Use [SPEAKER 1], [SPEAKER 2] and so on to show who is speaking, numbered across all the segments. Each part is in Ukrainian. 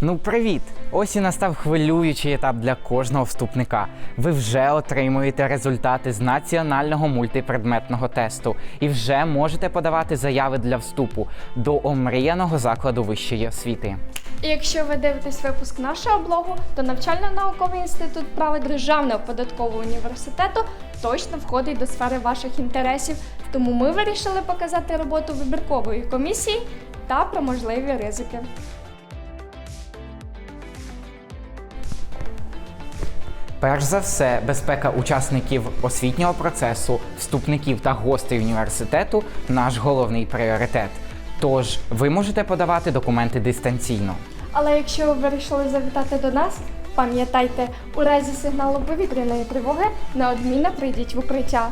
[SPEAKER 1] Ну, привіт! Ось і настав хвилюючий етап для кожного вступника. Ви вже отримуєте результати з національного мультипредметного тесту і вже можете подавати заяви для вступу до омріяного закладу вищої освіти.
[SPEAKER 2] І якщо ви дивитесь випуск нашого блогу, то навчально-науковий інститут права Державного податкового університету точно входить до сфери ваших інтересів. Тому ми вирішили показати роботу вибіркової комісії та про можливі ризики.
[SPEAKER 1] Перш за все, безпека учасників освітнього процесу, вступників та гостей університету наш головний пріоритет. Тож ви можете подавати документи дистанційно.
[SPEAKER 2] Але якщо ви вирішили завітати до нас, пам'ятайте, у разі сигналу повітряної тривоги неодмінно прийдіть в укриття.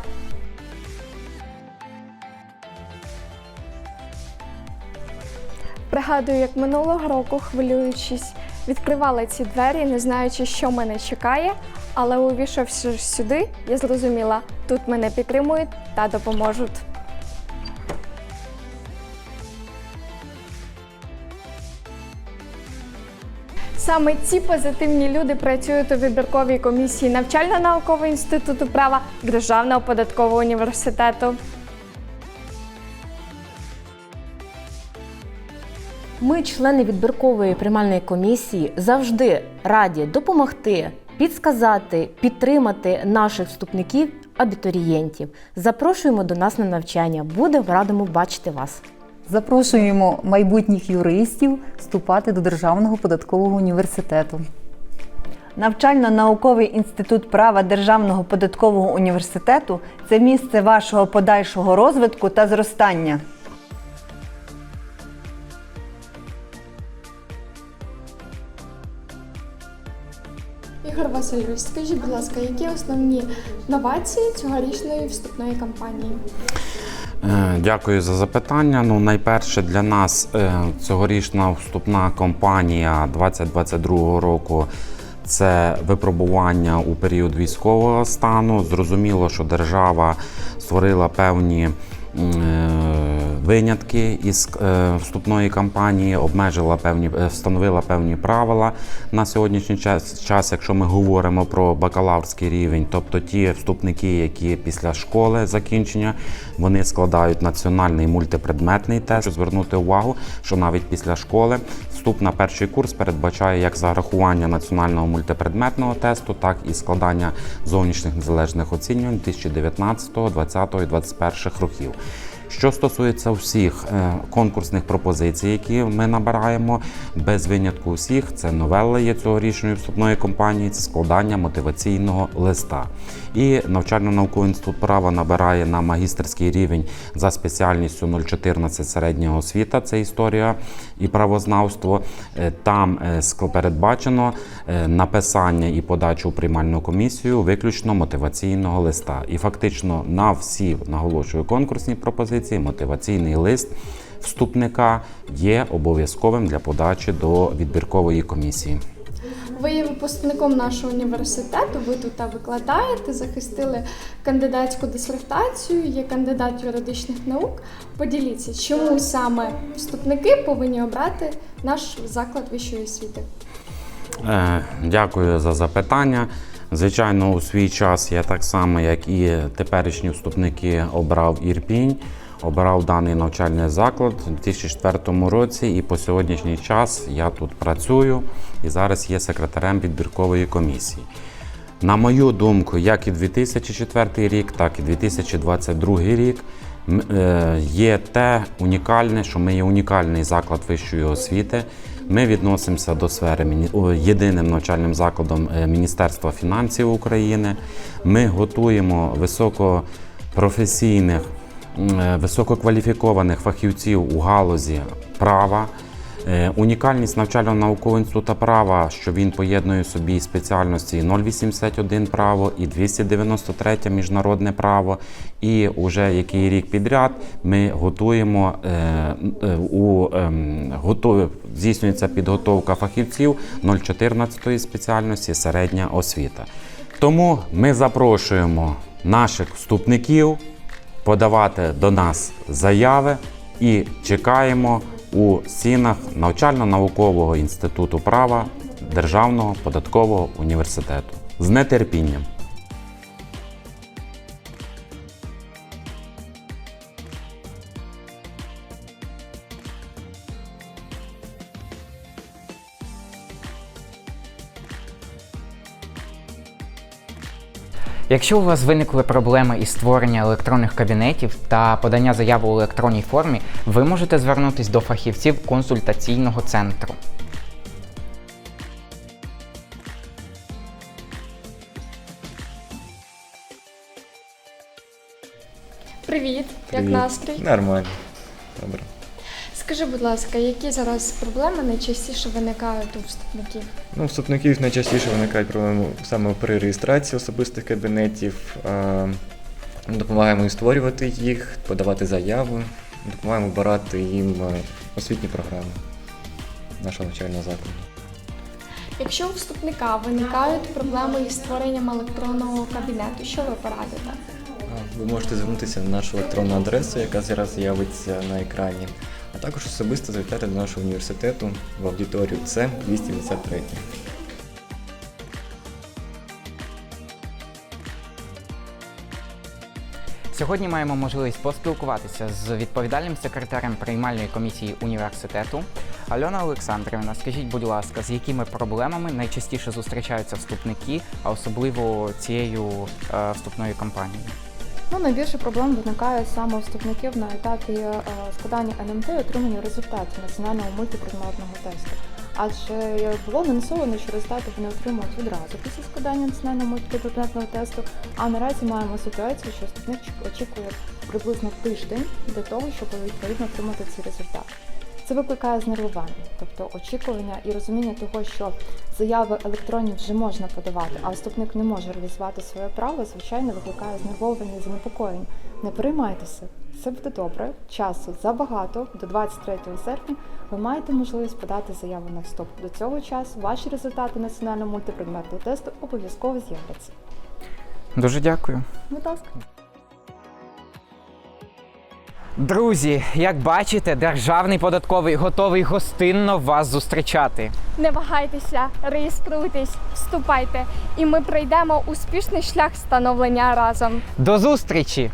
[SPEAKER 2] Пригадую, як минулого року, хвилюючись, відкривала ці двері, не знаючи, що мене чекає. Але увійшовши сюди, я зрозуміла, тут мене підтримують та допоможуть. Саме ці позитивні люди працюють у вибірковій комісії навчально-наукового інституту права Державного податкового університету.
[SPEAKER 3] Ми, члени відбіркової приймальної комісії, завжди раді допомогти, підсказати, підтримати наших вступників, абітурієнтів. Запрошуємо до нас на навчання. Будемо радимо бачити вас.
[SPEAKER 4] Запрошуємо майбутніх юристів вступати до Державного податкового університету.
[SPEAKER 5] Навчально-науковий інститут права Державного податкового університету це місце вашого подальшого розвитку та зростання.
[SPEAKER 2] Ігор Васильович, скажіть, будь ласка, які основні новації цьогорічної вступної кампанії?
[SPEAKER 6] Е, Дякую за запитання. Ну, найперше для нас е, цьогорічна вступна кампанія 2022 року. Це випробування у період військового стану. Зрозуміло, що держава створила певні е, винятки із е, вступної кампанії, обмежила певні, е, встановила певні правила на сьогоднішній час, час, якщо ми говоримо про бакалаврський рівень, тобто ті вступники, які після школи закінчення, вони складають національний мультипредметний тест. Хочу Звернути увагу, що навіть після школи вступ на перший курс передбачає як зарахування національного мультипредметного тесту, так і складання зовнішніх незалежних оцінювань 2019, 2020 і 2021 років. Що стосується всіх е, конкурсних пропозицій, які ми набираємо, без винятку всіх, це новелла є цьогорічної вступної кампанії, це складання мотиваційного листа. І навчально-науковий інститут права набирає на магістерський рівень за спеціальністю 014 середня освіта, це історія і правознавство. Е, Там е, передбачено написання і подачу у приймальну комісію виключно мотиваційного листа. І фактично на всі наголошую конкурсні пропозиції, мотиваційний лист вступника є обов'язковим для подачі до відбіркової комісії.
[SPEAKER 2] Ви є випускником нашого університету, ви тут викладаєте, захистили кандидатську дисертацію, є кандидат юридичних наук. Поділіться, чому саме вступники повинні обрати наш заклад вищої освіти?
[SPEAKER 6] Е, Дякую за запитання. Звичайно, у свій час я так само, як і теперішні вступники, обрав Ірпінь, обрав даний навчальний заклад у 2004 році, і по сьогоднішній час я тут працюю і зараз є секретарем відбіркової комісії. На мою думку, як і 2004 рік, так і 2022 рік е, є те унікальне, що ми є унікальний заклад вищої освіти. Ми відносимося до сфери єдиним навчальним закладом е, Міністерства фінансів України. Ми готуємо високопрофесійних, висококваліфікованих фахівців у галузі права. Е, Унікальність навчально-наукового інституту права, що він поєднує в собі спеціальності 081 право і 293 міжнародне право. І вже який рік підряд ми готуємо е, е, у ем, готові, здійснюється підготовка фахівців 014 спеціальності середня освіта. Тому ми запрошуємо наших вступників подавати до нас заяви і чекаємо у стінах навчально-наукового інституту права Державного податкового університету з нетерпінням.
[SPEAKER 1] Якщо у вас виникли проблеми із створення електронних кабінетів та подання заяви у електронній формі, ви можете звернутися до фахівців консультаційного центру.
[SPEAKER 2] Привіт, як
[SPEAKER 7] Привіт.
[SPEAKER 2] настрій?
[SPEAKER 7] Нормально. Добре.
[SPEAKER 2] Скажи, будь ласка, які зараз проблеми найчастіше виникають у вступників?
[SPEAKER 7] Ну, у вступників найчастіше виникають проблеми саме при реєстрації особистих кабінетів. Допомагаємо їм створювати їх, подавати заяви, допомагаємо обирати їм е, освітні програми нашого навчального закладу.
[SPEAKER 2] Якщо у вступника виникають проблеми із створенням електронного кабінету, що ви порадите?
[SPEAKER 7] Ви можете звернутися на нашу електронну адресу, яка зараз з'явиться на екрані, також особисто завітати до нашого університету в аудиторію С 283.
[SPEAKER 1] Сьогодні маємо можливість поспілкуватися з відповідальним секретарем приймальної комісії університету. Альона Олександрівна, скажіть, будь ласка, з якими проблемами найчастіше зустрічаються вступники, а особливо цією е, вступною кампанією?
[SPEAKER 8] Ну, найбільше проблем виникає саме вступників на етапі е, складання НМТ і отримання результатів національного мультипредметного тесту. Адже було анонсовано, що результати вони отримують відразу після складання національного мультипредметного тесту. А наразі маємо ситуацію, що вступник очікує приблизно тиждень для того, щоб відповідно отримати ці результати. Це викликає знервування, тобто очікування і розуміння того, що заяви електронні вже можна подавати, а вступник не може реалізувати своє право, звичайно, викликає знервовування і занепокоєння. Не переймайтеся, все буде добре. Часу забагато. До 23 серпня ви маєте можливість подати заяву на вступ. До цього часу ваші результати національного мультипредметного тесту обов'язково з'являться.
[SPEAKER 1] Дуже дякую.
[SPEAKER 8] Будь ласка.
[SPEAKER 1] Друзі, як бачите, державний податковий готовий гостинно вас зустрічати.
[SPEAKER 2] Не вагайтеся, реєструйтесь, вступайте, і ми пройдемо успішний шлях становлення разом.
[SPEAKER 1] До зустрічі!